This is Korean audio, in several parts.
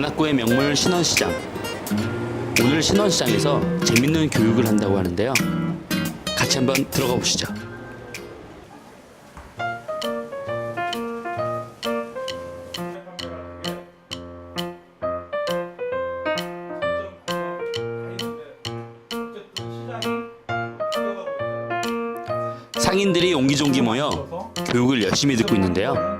북구의 명물 신원시장. 오늘 신원시장에서 재밌는 교육을 한다고 하는데요. 같이 한번 들어가 보시죠. 상인들이 옹기종기 모여 교육을 열심히 듣고 있는데요.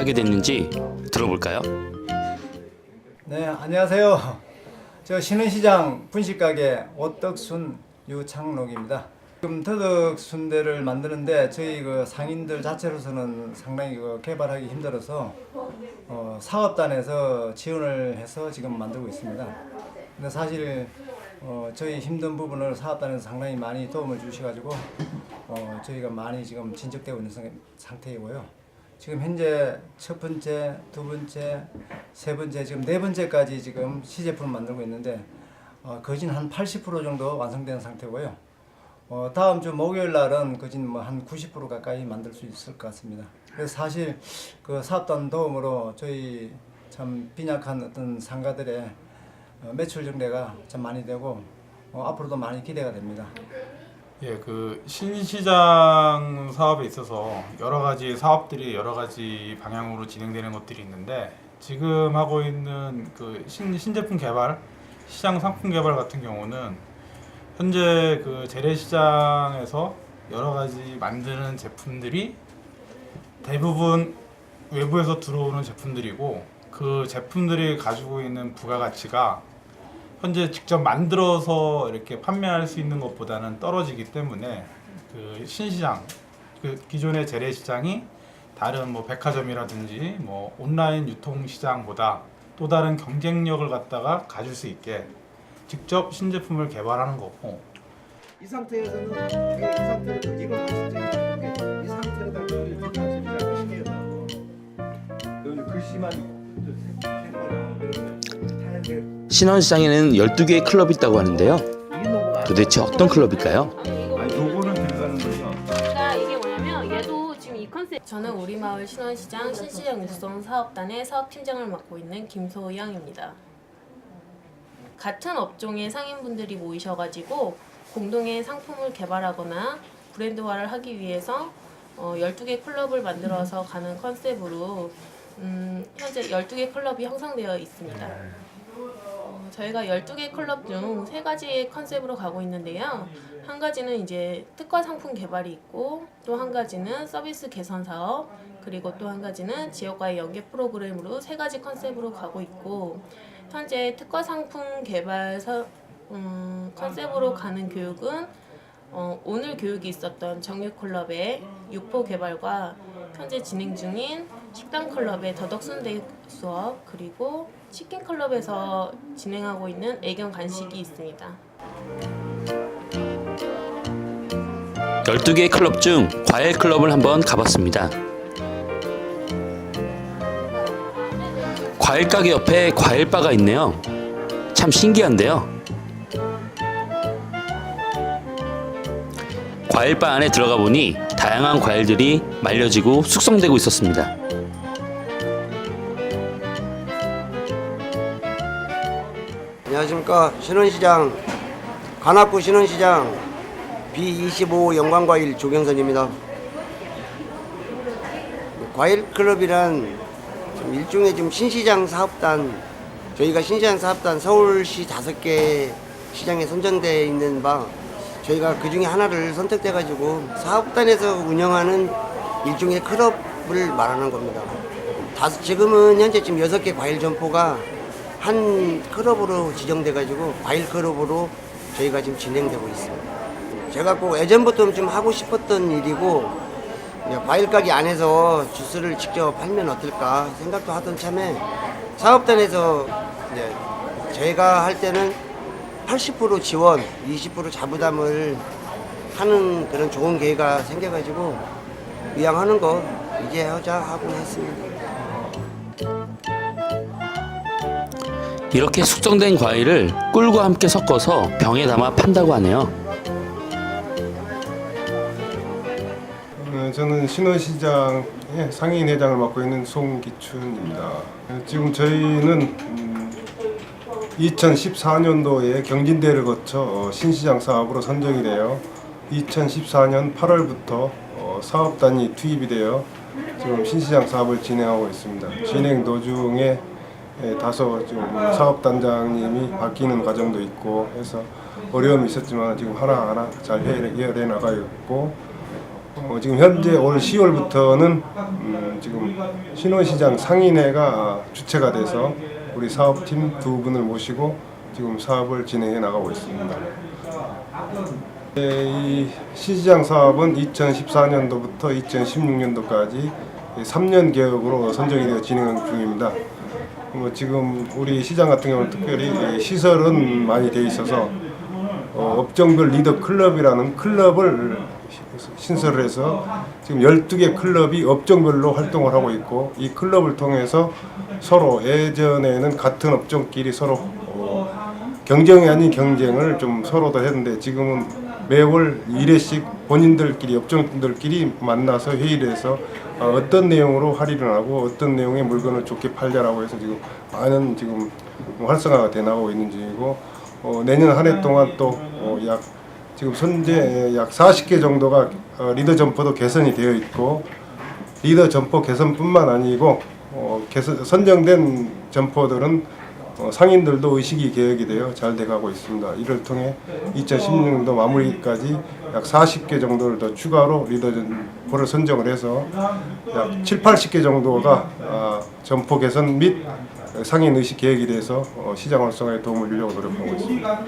하게 됐는지 들어볼까요? 네, 안녕하세요. 저 신흥시장 분식가게 오떡순 유창록입니다. 지금 더덕 순대를 만드는데 저희 그 상인들 자체로서는 상당히 그 개발하기 힘들어서 어, 사업단에서 지원을 해서 지금 만들고 있습니다. 근데 사실 어, 저희 힘든 부분을 사업단에서 상당히 많이 도움을 주셔가지고 어, 저희가 많이 지금 진척되고 있는 상- 상태이고요. 지금 현재 첫 번째, 두 번째, 세 번째, 지금 네 번째까지 지금 시제품을 만들고 있는데 어, 거진 한 80% 정도 완성된 상태고요. 어, 다음 주 목요일 날은 거진 뭐 한 90% 가까이 만들 수 있을 것 같습니다. 그래서 사실 그 사업단 도움으로 저희 참 빈약한 어떤 상가들의 어, 매출 증대가 참 많이 되고 어, 앞으로도 많이 기대가 됩니다. 예, 그 신시장 사업에 있어서 여러 가지 사업들이 여러 가지 방향으로 진행되는 것들이 있는데 지금 하고 있는 그 신, 신제품 개발, 시장 상품 개발 같은 경우는 현재 그 재래시장에서 여러 가지 만드는 제품들이 대부분 외부에서 들어오는 제품들이고 그 제품들이 가지고 있는 부가가치가 현재 직접 만들어서 이렇게 판매할 수 있는 것보다는 떨어지기 때문에 그 신시장 그 기존의 재래 시장이 다른 뭐 백화점이라든지 뭐 온라인 유통 시장보다 또 다른 경쟁력을 갖다가 가질 수 있게 직접 신제품을 개발하는 거고 이 상태에서는 이 상태에서 이걸 봤을 때 이렇게 이 상태로 다 이렇게 가지고 시계요. 여기 글씨만 하얀데 신원시장에는 12개의 클럽이 있다고 하는데요. 도대체 어떤 클럽일까요? 아니 요거는 들어가는 거죠. 그러니까 이게 뭐냐면 얘도 지금 이 컨셉 저는 우리 마을 신원시장 신시장 육성 사업단의 사업팀장을 맡고 있는 김소영입니다. 같은 업종의 상인분들이 모이셔가지고 공동의 상품을 개발하거나 브랜드화를 하기 위해서 어, 12개 클럽을 만들어서 가는 컨셉으로 음, 현재 12개 클럽이 형성되어 있습니다. 어, 저희가 12개 클럽 중 세 가지의 컨셉으로 가고 있는데요. 한 가지는 이제 특화 상품 개발이 있고 또 한 가지는 서비스 개선 사업 그리고 또 한 가지는 지역과의 연계 프로그램으로 세 가지 컨셉으로 가고 있고 현재 특화 상품 개발 서, 음, 컨셉으로 가는 교육은 어, 오늘 교육이 있었던 정육클럽의 육포 개발과 현재 진행 중인 식당 클럽의 더덕 순대 수업 그리고 치킨 클럽에서 진행하고 있는 애견 간식이 있습니다. 12개의 클럽 중 과일 클럽을 한번 가봤습니다. 과일 가게 옆에 과일 바가 있네요. 참 신기한데요. 과일바 안에 들어가 보니 다양한 과일들이 말려지고 숙성되고 있었습니다. 안녕하십니까 신원시장 관악구 신원시장 B25 영광과일 조경선입니다. 과일클럽이란 좀 일종의 좀 신시장 사업단 저희가 신시장 사업단 서울시 다섯 개 시장에 선정되어 있는 바 저희가 그 중에 하나를 선택돼 가지고 사업단에서 운영하는 일종의 클럽을 말하는 겁니다. 다섯 지금은 현재 지금 여섯 개 과일 점포가 한 클럽으로 지정돼 가지고 과일 클럽으로 저희가 지금 진행되고 있습니다. 제가 꼭 예전부터 좀 하고 싶었던 일이고 과일 가게 안에서 주스를 직접 팔면 어떨까 생각도 하던 참에 사업단에서 이제 제가 할 때는 80% 지원, 20% 자부담을 하는 그런 좋은 기회가 생겨가지고 이왕하는 거 이제 하자 하고 했습니다. 이렇게 숙성된 과일을 꿀과 함께 섞어서 병에 담아 판다고 하네요. 어, 저는 신원시장의 상인 회장을 맡고 있는 송기춘입니다. 어, 지금 저희는 음, 2014년도에 경진대를 거쳐 어, 신시장 사업으로 선정이 되어 2014년 8월부터 어, 사업단이 투입이 되어 지금 신시장 사업을 진행하고 있습니다. 진행 도중에 예, 다소 좀 사업단장님이 바뀌는 과정도 있고 해서 어려움이 있었지만 지금 하나하나 잘 해결해 나가고 있고 어, 지금 현재 올 10월부터는 음, 지금 신원시장 상인회가 주체가 돼서 우리 사업팀 두 분을 모시고 지금 사업을 진행해 나가고 있습니다. 네, 이 시시장 사업은 2014년도부터 2016년도까지 3년 계획으로 선정이 되어 진행 중입니다. 뭐 지금 우리 시장 같은 경우는 특별히 이 시설은 많이 돼 있어서 어, 업종별 리더 클럽이라는 클럽을 시- 신설을 해서 지금 12개 클럽이 업종별로 활동을 하고 있고 이 클럽을 통해서 서로 예전에는 같은 업종끼리 서로 어, 경쟁이 아닌 경쟁을 좀 서로도 했는데 지금은 매월 1회씩 본인들끼리 업종들끼리 만나서 회의를 해서 어, 어떤 내용으로 할인을 하고 어떤 내용의 물건을 좋게 팔자라고 해서 지금 많은 지금 활성화가 돼 나가고 있는 중이고 어, 내년 한 해 동안 또약 지금 현재 약 40개 정도가 어, 리더 점포도 개선이 되어 있고 리더 점포 개선뿐만 아니고 어, 개선, 선정된 점포들은 어, 상인들도 의식이 개혁이 되어 잘 돼가고 있습니다. 이를 통해 2016년도 마무리까지 약 40개 정도를 더 추가로 리더 점포를 선정을 해서 약 7, 80개 정도가 아, 점포 개선 및 상인 의식 개혁이 돼서 어, 시장 활성화에 도움을 주려고 노력하고 있습니다.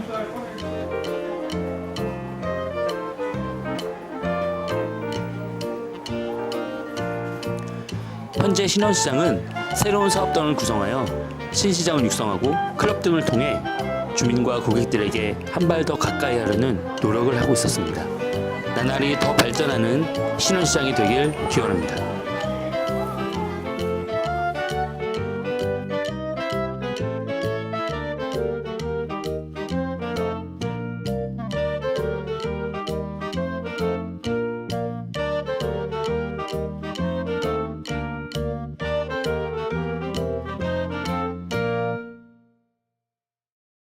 현재 신원시장은 새로운 사업단을 구성하여 신시장을 육성하고 클럽 등을 통해 주민과 고객들에게 한 발 더 가까이 하려는 노력을 하고 있었습니다. 나날이 더 발전하는 신원시장이 되길 기원합니다.